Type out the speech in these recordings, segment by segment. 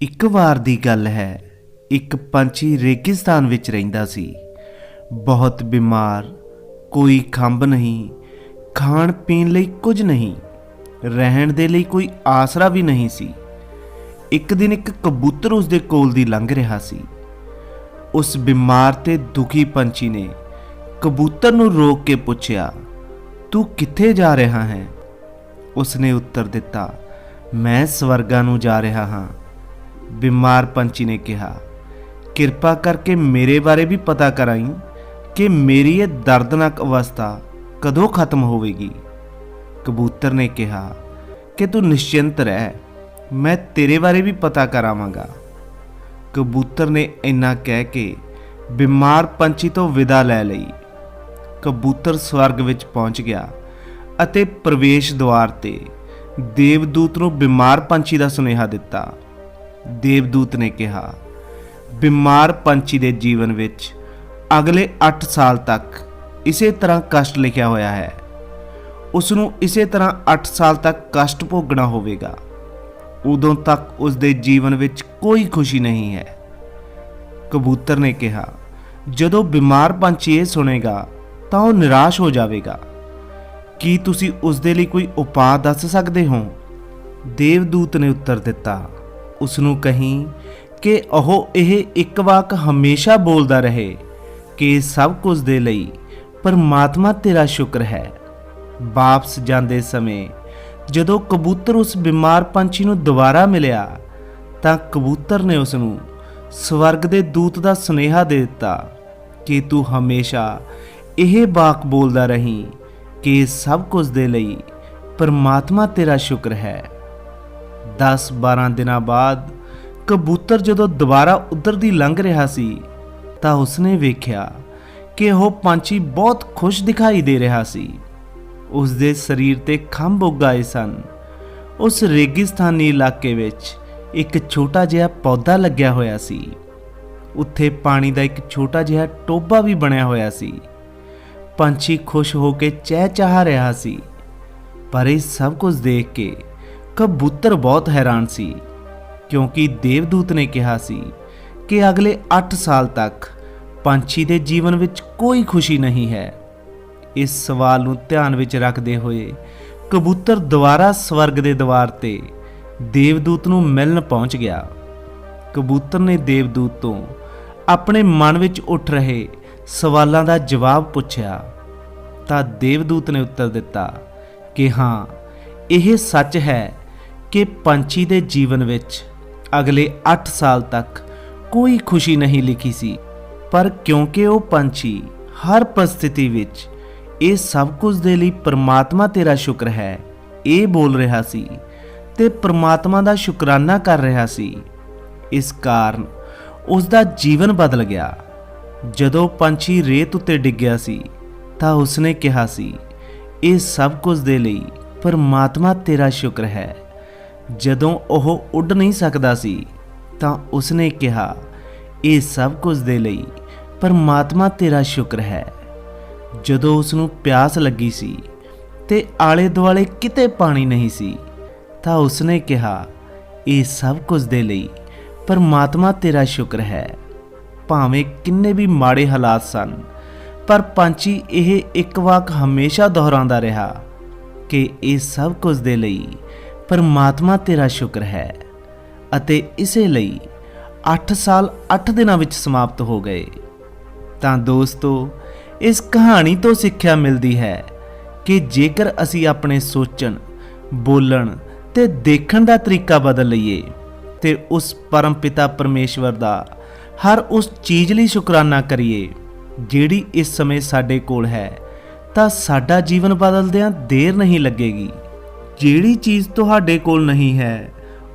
ਇੱਕ ਵਾਰ ਦੀ ਗੱਲ ਹੈ, ਇੱਕ ਪੰਛੀ ਰੇਗਿਸਤਾਨ ਵਿੱਚ ਰਹਿੰਦਾ ਸੀ। ਬਹੁਤ ਬਿਮਾਰ, ਕੋਈ ਖੰਭ ਨਹੀਂ, ਖਾਣ ਪੀਣ ਲਈ ਕੁਝ ਨਹੀਂ, ਰਹਿਣ ਦੇ ਲਈ ਕੋਈ ਆਸਰਾ ਵੀ ਨਹੀਂ ਸੀ। ਇੱਕ ਦਿਨ ਇੱਕ ਕਬੂਤਰ ਉਸ ਦੇ ਕੋਲ ਦੀ ਲੰਘ ਰਿਹਾ ਸੀ। ਉਸ ਬਿਮਾਰ ਤੇ ਦੁਖੀ ਪੰਛੀ ਨੇ ਕਬੂਤਰ ਨੂੰ ਰੋਕ ਕੇ ਪੁੱਛਿਆ, ਤੂੰ ਕਿੱਥੇ ਜਾ ਰਿਹਾ ਹੈ? ਉਸਨੇ ਉੱਤਰ ਦਿੱਤਾ, ਮੈਂ ਸਵਰਗਾਂ ਨੂੰ ਜਾ ਰਿਹਾ ਹਾਂ। ਬਿਮਾਰ ਪੰਛੀ ਨੇ ਕਿਹਾ, ਕਿਰਪਾ ਕਰਕੇ ਮੇਰੇ ਬਾਰੇ ਵੀ ਪਤਾ ਕਰਾਈ ਕਿ ਮੇਰੀ ਇਹ ਦਰਦਨਾਕ ਅਵਸਥਾ ਕਦੋਂ ਖਤਮ ਹੋਵੇਗੀ। ਕਬੂਤਰ ਨੇ ਕਿਹਾ, ਕਿ ਤੂੰ ਨਿਸ਼ਚਿੰਤ ਰਹਿ, ਮੈਂ ਤੇਰੇ ਬਾਰੇ ਵੀ ਪਤਾ ਕਰਾਵਾਂਗਾ। ਕਬੂਤਰ ਨੇ ਇੰਨਾ ਕਹਿ ਕੇ ਬਿਮਾਰ ਪੰਛੀ ਤੋਂ ਵਿਦਾ ਲੈ ਲਈ। ਕਬੂਤਰ ਸਵਰਗ ਵਿੱਚ ਪਹੁੰਚ ਗਿਆ ਅਤੇ ਪ੍ਰਵੇਸ਼ ਦੁਆਰ ਤੇ ਦੇਵਦੂਤ ਨੂੰ ਬਿਮਾਰ ਪੰਛੀ ਦਾ ਸੁਨੇਹਾ ਦਿੱਤਾ। ਦੇਵਦੂਤ ਨੇ ਕਿਹਾ, ਬਿਮਾਰ ਪੰਛੀ ਦੇ ਜੀਵਨ ਵਿੱਚ ਅਗਲੇ 8 ਸਾਲ ਤੱਕ ਇਸੇ ਤਰ੍ਹਾਂ ਕਸ਼ਟ ਲਿਖਿਆ ਹੋਇਆ ਹੈ। ਉਸ ਨੂੰ ਇਸੇ ਤਰ੍ਹਾਂ 8 ਸਾਲ ਤੱਕ ਕਸ਼ਟ ਭੋਗਣਾ ਹੋਵੇਗਾ। ਉਦੋਂ ਤੱਕ ਉਸ ਦੇ ਜੀਵਨ ਵਿੱਚ ਕੋਈ ਖੁਸ਼ੀ ਨਹੀਂ ਹੈ। ਕਬੂਤਰ ਨੇ ਕਿਹਾ, ਜਦੋਂ ਬਿਮਾਰ ਪੰਛੀ ਇਹ ਸੁਣੇਗਾ, ਤਾਂ ਉਹ ਨਿਰਾਸ਼ ਹੋ ਜਾਵੇਗਾ। ਕੀ ਤੁਸੀਂ ਉਸ ਦੇ ਲਈ ਕੋਈ ਉਪਾਅ ਦੱਸ ਸਕਦੇ ਹੋ? ਦੇਵਦੂਤ ਨੇ ਉੱਤਰ ਦਿੱਤਾ ਉਸ ਨੂੰ ਕਹੀਂ ਕਿ ਉਹ ਇਹ ਇੱਕ ਵਾਕ ਹਮੇਸ਼ਾ ਬੋਲਦਾ ਰਹੇ ਕਿ ਸਭ ਕੁਝ ਦੇ ਲਈ ਪਰਮਾਤਮਾ ਤੇਰਾ ਸ਼ੁਕਰ ਹੈ। ਵਾਪਸ ਜਾਂਦੇ ਸਮੇਂ ਜਦੋਂ ਕਬੂਤਰ ਉਸ ਬਿਮਾਰ ਪੰਛੀ ਨੂੰ ਦੁਬਾਰਾ ਮਿਲਿਆ ਤਾਂ ਕਬੂਤਰ ਨੇ ਉਸ ਨੂੰ ਸਵਰਗ ਦੇ ਦੂਤ ਦਾ ਸੁਨੇਹਾ ਦੇ ਦਿੱਤਾ ਕਿ ਤੂੰ ਹਮੇਸ਼ਾ ਇਹ ਬਾਕ ਬੋਲਦਾ ਰਹੀਂ ਕਿ ਸਭ ਕੁਝ ਦੇ ਲਈ ਪਰਮਾਤਮਾ ਤੇਰਾ ਸ਼ੁਕਰ ਹੈ। 10-12 ਦਿਨਾਂ ਬਾਅਦ ਕਬੂਤਰ ਜਦੋਂ ਦੁਬਾਰਾ ਉੱਧਰ ਦੀ ਲੰਘ ਰਿਹਾ ਸੀ, ਤਾਂ ਉਸਨੇ ਵੇਖਿਆ ਕਿ ਉਹ ਪੰਛੀ ਬਹੁਤ ਖੁਸ਼ ਦਿਖਾਈ ਦੇ ਰਿਹਾ ਸੀ। ਉਸ ਦੇ ਸਰੀਰ ਤੇ ਖੰਭ ਉੱਗਾਏ ਸਨ। ਉਸ ਰੇਗਿਸਤਾਨੀ ਇਲਾਕੇ ਵਿੱਚ ਇੱਕ ਛੋਟਾ ਜਿਹਾ ਪੌਦਾ ਲੱਗਿਆ ਹੋਇਆ ਸੀ। ਉੱਥੇ ਪਾਣੀ ਦਾ ਇੱਕ ਛੋਟਾ ਜਿਹਾ ਟੋਬਾ ਵੀ ਬਣਿਆ ਹੋਇਆ ਸੀ। ਪੰਛੀ ਖੁਸ਼ ਹੋ ਕੇ ਚਹਿ ਰਿਹਾ ਸੀ। ਪਰ ਇਹ ਸਭ ਕੁਝ ਦੇਖ ਕੇ ਕਬੂਤਰ ਬਹੁਤ ਹੈਰਾਨ ਸੀ, ਕਿਉਂਕਿ ਦੇਵਦੂਤ ਨੇ ਕਿਹਾ ਸੀ ਕਿ ਅਗਲੇ 8 ਸਾਲ ਤੱਕ ਪੰਛੀ ਦੇ ਜੀਵਨ ਵਿੱਚ ਕੋਈ ਖੁਸ਼ੀ ਨਹੀਂ ਹੈ। ਇਸ ਸਵਾਲ ਨੂੰ ਧਿਆਨ ਵਿੱਚ ਰੱਖਦੇ ਹੋਏ ਕਬੂਤਰ ਦੁਬਾਰਾ ਸਵਰਗ ਦੇ ਦਵਾਰ ਤੇ ਦੇਵਦੂਤ ਨੂੰ ਮਿਲਣ ਪਹੁੰਚ ਗਿਆ। ਕਬੂਤਰ ਨੇ ਦੇਵਦੂਤ ਤੋਂ ਆਪਣੇ ਮਨ ਵਿੱਚ ਉੱਠ ਰਹੇ ਸਵਾਲਾਂ ਦਾ ਜਵਾਬ ਪੁੱਛਿਆ। ਤਾਂ ਦੇਵਦੂਤ ਨੇ ਉੱਤਰ ਦਿੱਤਾ ਕਿ ਹਾਂ, ਇਹ ਸੱਚ ਹੈ ਕਿ ਪੰਛੀ ਦੇ ਜੀਵਨ ਵਿੱਚ ਅਗਲੇ 8 ਸਾਲ ਤੱਕ ਕੋਈ ਖੁਸ਼ੀ ਨਹੀਂ ਲਿਖੀ ਸੀ। ਪਰ ਕਿਉਂਕਿ ਉਹ ਪੰਛੀ ਹਰ ਪਰਿਸਥਿਤੀ ਵਿੱਚ ਇਹ ਸਭ ਕੁਝ ਦੇ ਲਈ ਪ੍ਰਮਾਤਮਾ ਤੇਰਾ ਸ਼ੁਕਰ ਹੈ, ਇਹ ਬੋਲ ਰਿਹਾ ਸੀ ਤੇ ਪ੍ਰਮਾਤਮਾ ਦਾ ਸ਼ੁਕਰਾਨਾ ਕਰ ਰਿਹਾ ਸੀ। ਇਸ ਕਾਰਨ ਉਸ ਦਾ ਜੀਵਨ ਬਦਲ ਗਿਆ। ਜਦੋਂ ਪੰਛੀ ਰੇਤ ਉੱਤੇ ਡਿੱਗਿਆ ਸੀ, ਤਾਂ ਉਸਨੇ ਕਿਹਾ ਸੀ, ਇਹ ਸਭ ਕੁਝ ਦੇ ਲਈ ਪਰਮਾਤਮਾ ਤੇਰਾ ਸ਼ੁਕਰ ਹੈ। ਜਦੋਂ ਉਹ ਉੱਡ ਨਹੀਂ ਸਕਦਾ ਸੀ, ਤਾਂ ਉਸਨੇ ਕਿਹਾ, ਇਹ ਸਭ ਕੁਝ ਦੇ ਲਈ ਪਰਮਾਤਮਾ ਤੇਰਾ ਸ਼ੁਕਰ ਹੈ। ਜਦੋਂ ਉਸ ਨੂੰ ਪਿਆਸ ਲੱਗੀ ਸੀ ਤੇ ਆਲੇ ਦੁਆਲੇ ਕਿਤੇ ਪਾਣੀ ਨਹੀਂ ਸੀ, ਤਾਂ ਉਸਨੇ ਕਿਹਾ, ਇਹ ਸਭ ਕੁਝ ਦੇ ਲਈ ਪਰਮਾਤਮਾ ਤੇਰਾ ਸ਼ੁਕਰ ਹੈ। ਭਾਵੇਂ ਕਿੰਨੇ ਵੀ ਮਾੜੇ ਹਾਲਾਤ ਸਨ, ਪਰ ਪੰਛੀ ਇਹ ਇੱਕ ਵਾਕ ਹਮੇਸ਼ਾ ਦੁਹਰਾਉਂਦਾ ਰਿਹਾ ਕਿ ਇਹ ਸਭ ਕੁਝ ਦੇ ਲਈ ਪਰਮਾਤਮਾ ਤੇਰਾ ਸ਼ੁਕਰ ਹੈ ਅਤੇ ਇਸੇ ਲਈ 8 ਸਾਲ 8 ਦਿਨਾਂ ਵਿੱਚ ਸਮਾਪਤ ਹੋ ਗਏ। ਤਾਂ ਦੋਸਤੋ, ਇਸ ਕਹਾਣੀ ਤੋਂ ਸਿੱਖਿਆ ਮਿਲਦੀ ਹੈ ਕਿ ਜੇਕਰ ਅਸੀਂ ਆਪਣੇ ਸੋਚਣ, ਬੋਲਣ ਤੇ ਦੇਖਣ ਦਾ ਤਰੀਕਾ ਬਦਲ ਲਈਏ, ਤੇ ਉਸ ਪਰਮ ਪਿਤਾ ਪਰਮੇਸ਼ਵਰ ਦਾ ਹਰ ਉਸ ਚੀਜ਼ ਲਈ ਸ਼ੁਕਰਾਨਾ ਕਰੀਏ, ਜਿਹੜੀ ਇਸ ਸਮੇਂ ਸਾਡੇ ਕੋਲ ਹੈ, ਤਾਂ ਸਾਡਾ ਜੀਵਨ ਬਦਲਦਿਆਂ ਦੇਰ ਨਹੀਂ ਲੱਗੇਗੀ। ਜਿਹੜੀ ਚੀਜ਼ ਤੁਹਾਡੇ ਕੋਲ ਨਹੀਂ ਹੈ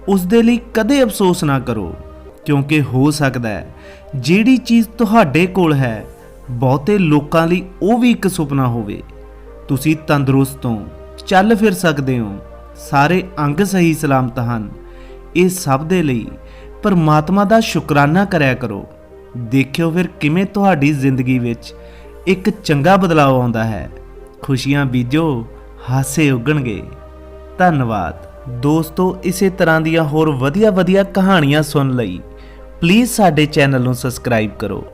ਉਸ ਦੇ ਲਈ ਕਦੇ ਅਫਸੋਸ ਨਾ ਕਰੋ, ਕਿਉਂਕਿ ਹੋ ਸਕਦਾ ਹੈ ਜਿਹੜੀ ਚੀਜ਼ ਤੁਹਾਡੇ ਕੋਲ ਹੈ, ਬਹੁਤੇ ਲੋਕਾਂ ਲਈ ਉਹ ਵੀ ਇੱਕ ਸੁਪਨਾ ਹੋਵੇ। ਤੁਸੀਂ ਤੰਦਰੁਸਤ ਹੋ, ਚੱਲ ਫਿਰ ਸਕਦੇ ਹੋ, ਸਾਰੇ ਅੰਗ ਸਹੀ ਸਲਾਮਤ ਹਨ। ਇਹ ਸਭ ਦੇ ਲਈ ਪਰਮਾਤਮਾ ਦਾ ਸ਼ੁਕਰਾਨਾ ਕਰਿਆ ਕਰੋ। ਦੇਖਿਓ ਫਿਰ ਕਿਵੇਂ ਤੁਹਾਡੀ ਜ਼ਿੰਦਗੀ ਵਿੱਚ ਇੱਕ ਚੰਗਾ ਬਦਲਾਅ ਆਉਂਦਾ ਹੈ। ਖੁਸ਼ੀਆਂ ਬੀਜੋ, ਹਾਸੇ ਉੱਗਣਗੇ। ਧੰਨਵਾਦ। ਦੋਸਤੋ, ਇਸੇ ਤਰ੍ਹਾਂ ਦੀਆਂ ਹੋਰ ਵਧੀਆ-ਵਧੀਆ ਕਹਾਣੀਆਂ ਸੁਣਨ ਲਈ ਪਲੀਜ਼ ਸਾਡੇ ਚੈਨਲ ਨੂੰ ਸਬਸਕ੍ਰਾਈਬ ਕਰੋ।